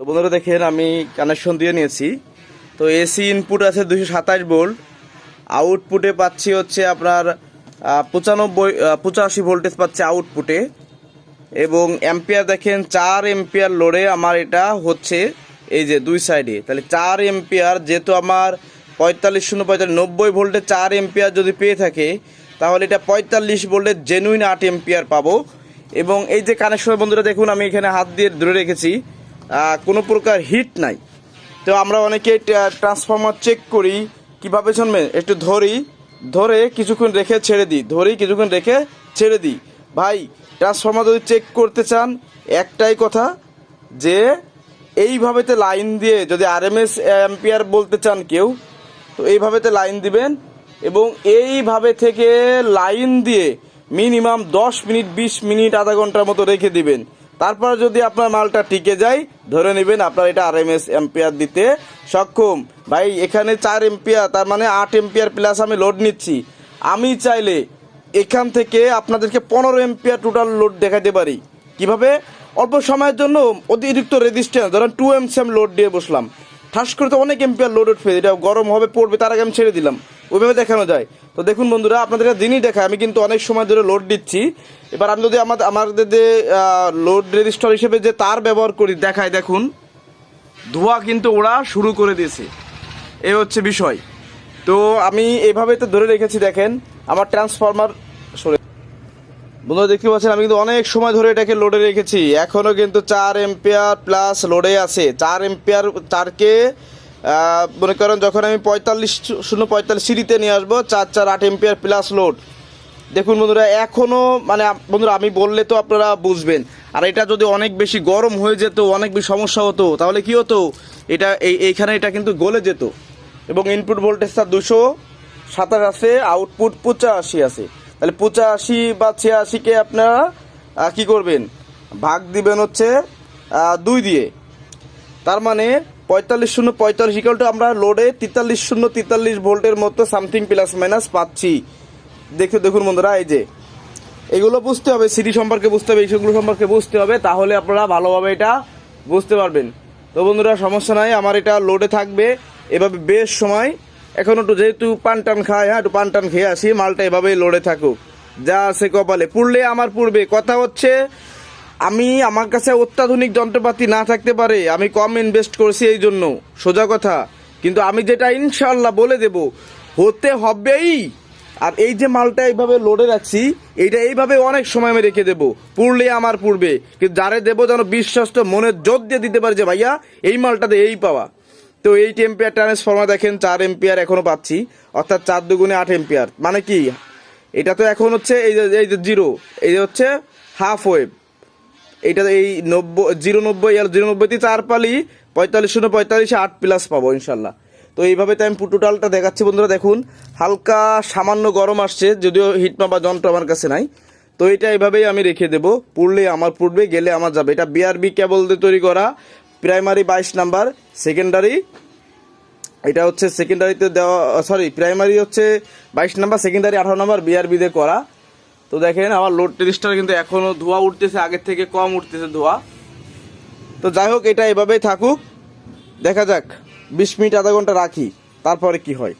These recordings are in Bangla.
তো বন্ধুরা দেখেন, আমি কানেকশন দিয়ে নিয়েছি। তো এসি ইনপুট আছে দুশো সাতাশ ভোল্ট আউটপুটে পাচ্ছি হচ্ছে আপনার পঁচানব্বই পঁচাশি ভোল্টেজ পাচ্ছে আউটপুটে এবং এম্পিয়ার দেখেন, চার এম্পিয়ার লোডে আমার এটা হচ্ছে এই যে দুই সাইডে তাহলে চার এম্পিয়ার যেহেতু আমার পঁয়তাল্লিশ শূন্য, পঁয়তাল্লিশ, নব্বই ভোল্টে চার এম্পিয়ার যদি পেয়ে থাকে, তাহলে এটা পঁয়তাল্লিশ ভোল্টের জেনুইন আট এম্পিয়ার পাবো। এবং এই যে কানেকশন বন্ধুরা দেখুন, আমি এখানে হাত দিয়ে ধরে রেখেছি। কোনো প্রকার হিট নাই। তো আমরা অনেকে ট্রান্সফর্মার চেক করি, কীভাবে শুনবেন একটু ধরি, ধরে কিছুক্ষণ রেখে ছেড়ে দিই, ধরি কিছুক্ষণ রেখে ছেড়ে দিই। ভাই ট্রান্সফর্মার যদি চেক করতে চান, একটাই কথা, যে এইভাবেতে লাইন দিয়ে যদি আরএমএস অ্যাম্পিয়ার বলতে চান কেউ, তো এইভাবেতে লাইন দিবেন এবং এইভাবে থেকে লাইন দিয়ে মিনিমাম দশ মিনিট, বিশ মিনিট, আধা ঘণ্টার মতো রেখে দিবেন। তারপর যদি আপনার মালটা টিকে যায়, ধরে নেবেন আপনার এটা আর এম এস এম্পিয়ার দিতে সক্ষম। ভাই, এখানে চার এম্পিয়ার তার মানে আট এম্পিয়ার প্লাস আমি লোড নিচ্ছি। আমি চাইলে এখান থেকে আপনাদেরকে পনেরো এম্পিয়ার টোটাল লোড দেখাতে পারি। কীভাবে? অল্প সময়ের জন্য অতিরিক্ত রেজিস্ট্যান্স ধরেন টু এম সেম লোড দিয়ে বসলাম। ঠাস করে তো অনেক এম্পিয়ার লোড উঠবে এটা গরম হবে, পড়বে, তার আগে আমি ছেড়ে দিলাম। ওইভাবে দেখানো যায়। তো দেখুন বন্ধুরা আপনাদের দিনই দেখায়। আমি কিন্তু অনেক সময় ধরে লোড দিচ্ছি। এবার আমি যদি আমাদের আমাদের যে লোড রেজিস্টার হিসেবে যে তার ব্যবহার করি, দেখায় দেখুন। ধোঁয়া কিন্তু ওরা শুরু করে দিয়েছে। এ হচ্ছে বিষয়। তো আমি এভাবে তো ধরে রেখেছি, দেখেন। আমার ট্রান্সফরমার সরে বন্ধুরা দেখতে পাচ্ছেন, আমি কিন্তু অনেক সময় ধরে এটাকে লোডে রেখেছি। এখনও কিন্তু চার এম্পিয়ার প্লাস লোডে আছে। চার এম্পিয়ার চারকে মনে করেন যখন আমি পঁয়তাল্লিশ শূন্য পঁয়তাল্লিশ সিঁড়িতে নিয়ে আসব, চার চার আট এম্পিয়ার প্লাস লোড দেখুন বন্ধুরা এখনও মানে বন্ধুরা, আমি বললে তো আপনারা বুঝবেন। আর এটা যদি অনেক বেশি গরম হয়ে যেত, অনেক বেশি সমস্যা হতো, তাহলে কি হতো? এটা এই, এইখানে এটা কিন্তু গলে যেত। এবং ইনপুট ভোল্টেজটা দুশো সাতাশ আছে আউটপুট পঁচাশি আছে। তাহলে পঁচাশি বা ছিয়াশিকে আপনারা কি করবেন? ভাগ দিবেন হচ্ছে দুই দিয়ে। তার মানে পঁয়তাল্লিশ শূন্য, পঁয়তাল্লিশ ইকালটা আমরা লোডে তেতাল্লিশ শূন্য, তেতাল্লিশ ভোল্টের মতো সামথিং প্লাস মাইনাস পাচ্ছি। দেখে দেখুন বন্ধুরা, এই যে। এগুলো বুঝতে হবে সিটি সম্পর্কে বুঝতে হবে, এইসবগুলো সম্পর্কে বুঝতে হবে, তাহলে আপনারা ভালোভাবে এটা বুঝতে পারবেন। তো বন্ধুরা, সমস্যা নাই, আমার এটা লোডে থাকবে, এভাবে বেশ সময়। এখন একটু যেহেতু পান টান খায় হ্যাঁ একটু পান টান খেয়ে আসি, মালটা এভাবেই লোডে থাকুক। যা আছে কপালে, পুড়লে আমার পূর্বে কথা হচ্ছে আমি আমার কাছে অত্যাধুনিক যন্ত্রপাতি না থাকতে পারে, আমি কম ইনভেস্ট করেছি এই জন্য, সোজা কথা। কিন্তু আমি যেটা ইনশাল্লাহ বলে দেব, হতে হবেই। আর এই যে মালটা এইভাবে লোডে রাখছি, এইটা এইভাবে অনেক সময় আমি রেখে দেবো, পুড়লে আমার পূর্বে কিন্তু যারে দেবো যেন বিশ্বাসটা মনের জোর দিয়ে দিতে পারে যে, ভাইয়া, এই মালটাতে এই পাওয়া। তো এই টেম্পিয়ার ট্রান্সফর্মার দেখেন, চার এম্পিয়ার এখনও পাচ্ছি, অর্থাৎ চার দুগুণে আট এম্পিয়ার মানে কি? এটা তো এখন হচ্ছে এই যে এই যে জিরো এই যে হচ্ছে হাফ ওয়েভ এইটা এই নব্বই, জিরো নব্বই, আর জিরো নব্বইতে চার পালি, পঁয়তাল্লিশ শূন্য, পঁয়তাল্লিশে আট প্লাস পাবো ইনশাল্লাহ। তো এইভাবে তো আমি টোটালটা দেখাচ্ছি বন্ধুরা, দেখুন। হালকা সামান্য গরম আসছে, যদিও হিট মাপা যন্ত্র আমার কাছে নাই। তো এটা এইভাবেই আমি রেখে দেবো। পুড়লে আমার পুড়বে, গেলে আমার যাবে। এটা বিআরবি কেবল দিয়ে তৈরি করা প্রাইমারি বাইশ নাম্বার সেকেন্ডারি এটা হচ্ছে সেকেন্ডারিতে দেওয়া সরি প্রাইমারি হচ্ছে বাইশ নাম্বার সেকেন্ডারি আঠারো নাম্বার বিআরবি দিয়ে করা। তো দেখেন আমার লোড টেরিস্টার কিন্তু এখনও ধোয়া উঠতেছে আগের থেকে কম উঠতেছে ধোয়া। তো যাই হোক এটা এভাবেই থাকুক। দেখা যাক বিশ মিনিট আধা ঘণ্টা রাখি তারপরে কি হয়।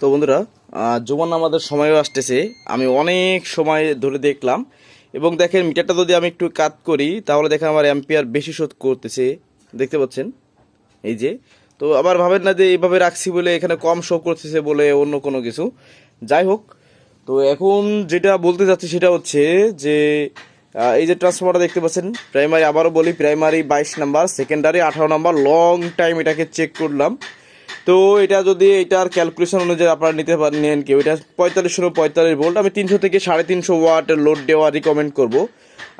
তো বন্ধুরা আহ, আমাদের সময়ও আসতেছে। আমি অনেক সময় ধরে দেখলাম। এবং দেখেন মিটারটা যদি আমি একটু কাট করি তাহলে দেখেন আমার অ্যাম্পিয়ার বেশি শোধ করতেছে। দেখতে পাচ্ছেন? এই যে। তো আবার ভাবেন না যে এইভাবে রাখছি বলে এখানে কম শো করতেছে বলে অন্য কোনো কিছু। যাই হোক তো এখন যেটা বলতে চাচ্ছি সেটা হচ্ছে যে এই যে ট্রান্সফর্মারটা দেখতে পাচ্ছেন প্রাইমারি আবারও বলি প্রাইমারি বাইশ নাম্বার সেকেন্ডারি আঠারো নাম্বার লং টাইম এটাকে চেক করলাম। তো এটা যদি এটার ক্যালকুলেশন অনুযায়ী আপনারা নিতে পারেন নেন কেউ, এটা পঁয়তাল্লিশ শূন্য পঁয়তাল্লিশ ভোল্ট আমি তিনশো থেকে সাড়ে তিনশো ওয়াট লোড দেওয়া রিকমেন্ড করব।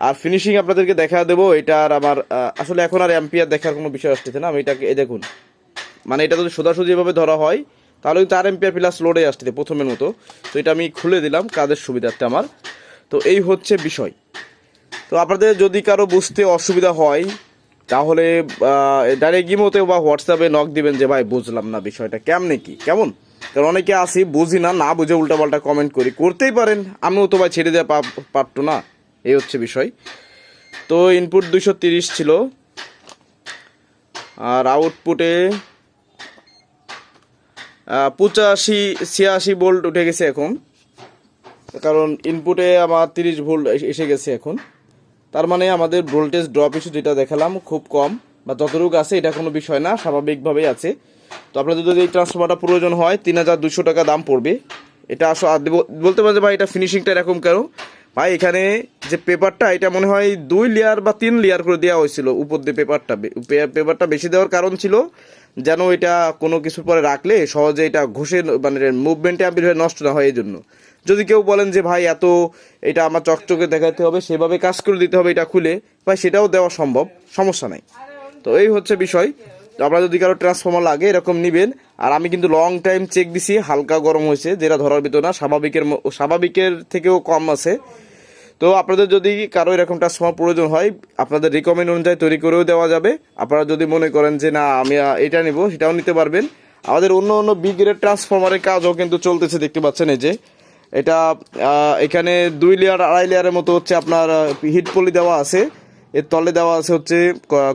আর ফিনিশিং আপনাদেরকে দেখা দেবো, এটার আমার আসলে এখন আর অ্যাম্পিয়ার দেখার কোনো বিষয় আসতেছে না, আমি এটাকে দেখুন মানে এটা যদি সোজাসুজি এভাবে ধরা হয় তাহলে কিন্তু আর এম্পিয়ার প্লাস লোডে আসতে প্রথমের মতো। তো এটা আমি খুলে দিলাম কাজের সুবিধার্থে আমার। তো এই হচ্ছে বিষয়। তো আপনাদের যদি কারও বুঝতে অসুবিধা হয়, তাহলে ডাইরেক্ট ইমোতে বা হোয়াটসঅ্যাপে নক দিবেন যে, ভাই, বুঝলাম না বিষয়টা। কেমনে কি? কেমন? কারণ অনেকে আসি বুঝি না না বুঝে উল্টাপাল্টা কমেন্ট করি। করতেই পারেন। আমিও তো ভাই ছেড়ে দেওয়া পারতো না। এই হচ্ছে বিষয়। তো ইনপুট দুইশো তিরিশ ছিল। আর আউটপুটে পঁচাশি, ছিয়াশি ভোল্ট উঠে গেছে এখন। কারণ ইনপুটে আমার তিরিশ ভোল্ট এসে গেছে এখন। তার মানে আমাদের ভোল্টেজ ড্রপ ইস্যু যেটা দেখালাম খুব কম, বা যতটুকু আছে এটা কোনো বিষয় না, স্বাভাবিকভাবেই আছে। তো আপনাদের যদি এই ট্রান্সফর্মারটা প্রয়োজন হয়, তিন হাজার দুশো টাকা দাম পড়বে। এটা আসো বলতে পারছে ভাই এটা ফিনিশিংটা এরকম কেন? ভাই, এখানে যে পেপারটা, এটা মনে হয় দুই লেয়ার বা তিন লেয়ার করে দেওয়া হয়েছিল উপর দিয়ে পেপারটা। পেপারটা বেশি দেওয়ার কারণ ছিল যেন এটা কোনো কিছুর পরে রাখলে সহজে এটা ঘষে মানে মুভমেন্টে আবির হয়ে নষ্ট না হয় এই জন্য যদি কেউ বলেন যে, ভাই, এত এটা আমার চকচকে দেখাতে হবে, সেভাবে কাজ করে দিতে হবে এটা খুলে, ভাই, সেটাও দেওয়া সম্ভব, সমস্যা নাই। তো এই হচ্ছে বিষয়। আপনার যদি কারও ট্রান্সফর্মার লাগে, এরকম নিবেন। আর আমি কিন্তু লং টাইম চেক দিছি, হালকা গরম হয়েছে, যেটা ধরার ভিতর না, স্বাভাবিকের স্বাভাবিকের থেকেও কম আছে। তো আপনাদের যদি কারও এরকম ট্রান্সফর্মার প্রয়োজন হয়, আপনাদের রিকমেন্ড অনুযায়ী তৈরি করেও দেওয়া যাবে। আপনারা যদি মনে করেন যে, না, আমি এটা নিব সেটাও নিতে পারবেন। আমাদের অন্য অন্য বিগ গ্রেড ট্রান্সফর্মারের কাজও কিন্তু চলতেছে, দেখতে পাচ্ছেন এই যে। এটা এখানে দুই লেয়ার আড়াই লেয়ারের মতো হচ্ছে আপনার হিট পলি দেওয়া আছে। এর তলে দেওয়া আছে হচ্ছে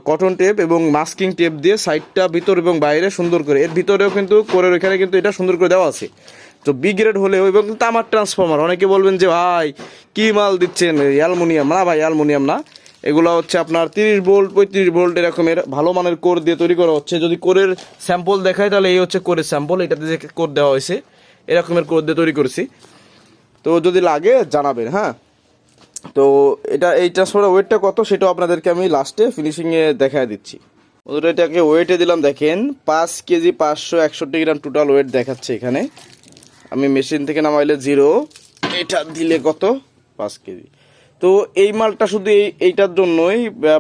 কটন টেপ এবং মাস্কিং টেপ দিয়ে সাইডটা ভিতর এবং বাইরে সুন্দর করে, এর ভিতরেও কিন্তু কোরের এখানে কিন্তু এটা সুন্দর করে দেওয়া আছে। তো বি গ্রেড হলেও এবং তামার ট্রান্সফর্মার অনেকে বলবেন যে, ভাই, কি মাল দিচ্ছেন? অ্যালমোনিয়াম না ভাই, অ্যালমোনিয়াম না। এগুলো হচ্ছে আপনার তিরিশ ভোল্ট পঁয়ত্রিশ ভোল্ট এরকমের ভালো মানের কোর দিয়ে তৈরি করা হচ্ছে। যদি কোরের স্যাম্পল দেখায়, তাহলে এই হচ্ছে কোরের স্যাম্পল এটাতে যে কোর দেওয়া হয়েছে, এরকমের কোর দিয়ে তৈরি করেছি। তো যদি লাগে, জানাবেন হ্যাঁ। তো এটা এই ট্রান্সফারের ওয়েটটা কত সেটাও আপনাদেরকে আমি লাস্টে ফিনিশিংয়ে দেখায় দিচ্ছি। বন্ধুরা, এটাকে ওয়েটে দিলাম, দেখেন, পাঁচ কেজি পাঁচশো একষট্টি গ্রাম টোটাল ওয়েট দেখাচ্ছে এখানে। আমি মেশিন থেকে নামাইলে জিরো এটা দিলে কত? পাঁচ কেজি। তো এই মালটা শুধু এই, এইটার জন্যই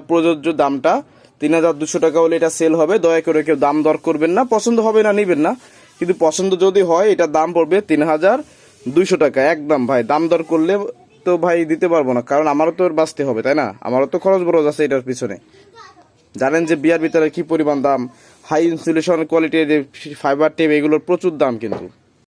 প্রযোজ্য দামটা। তিন হাজার দুশো টাকা হলে এটা সেল হবে, দয়া করে কেউ দাম দর করবেন না, পছন্দ হবে না, নিবেন না। কিন্তু পছন্দ যদি হয়, এটার দাম পড়বে তিন হাজার দুইশো টাকা, একদম ভাই, দাম দর করলে তো ভাই দিতে পারব না, কারণ আমারও তো বাঁচতে হবে, তাই না? আমারও তো খরচ বরচ আছে এটার পিছনে। জানেন যে বিয়ার ভিতরে কি পরিমাণ দাম? হাই ইনসুলেশন কোয়ালিটির ফাইবার টেপ এগুলোর প্রচুর দাম কিন্তু।